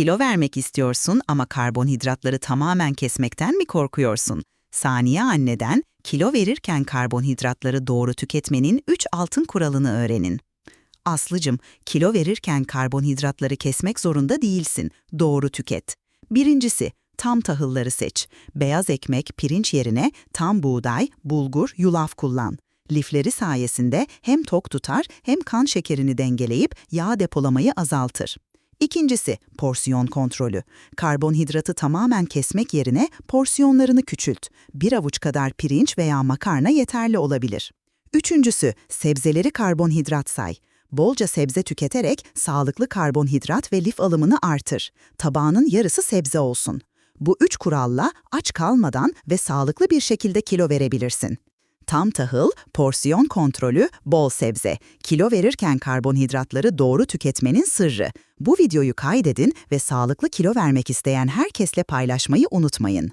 Kilo vermek istiyorsun ama karbonhidratları tamamen kesmekten mi korkuyorsun? Saniye anneden kilo verirken karbonhidratları doğru tüketmenin 3 altın kuralını öğrenin. Aslıcım, kilo verirken karbonhidratları kesmek zorunda değilsin. Doğru tüket. Birincisi, tam tahılları seç. Beyaz ekmek, pirinç yerine tam buğday, bulgur, yulaf kullan. Lifleri sayesinde hem tok tutar hem kan şekerini dengeleyip yağ depolamayı azaltır. İkincisi, porsiyon kontrolü. Karbonhidratı tamamen kesmek yerine porsiyonlarını küçült. Bir avuç kadar pirinç veya makarna yeterli olabilir. Üçüncüsü, sebzeleri karbonhidrat say. Bolca sebze tüketerek sağlıklı karbonhidrat ve lif alımını artır. Tabağının yarısı sebze olsun. Bu üç kuralla aç kalmadan ve sağlıklı bir şekilde kilo verebilirsin. Tam tahıl, porsiyon kontrolü, bol sebze. Kilo verirken karbonhidratları doğru tüketmenin sırrı. Bu videoyu kaydedin ve sağlıklı kilo vermek isteyen herkesle paylaşmayı unutmayın.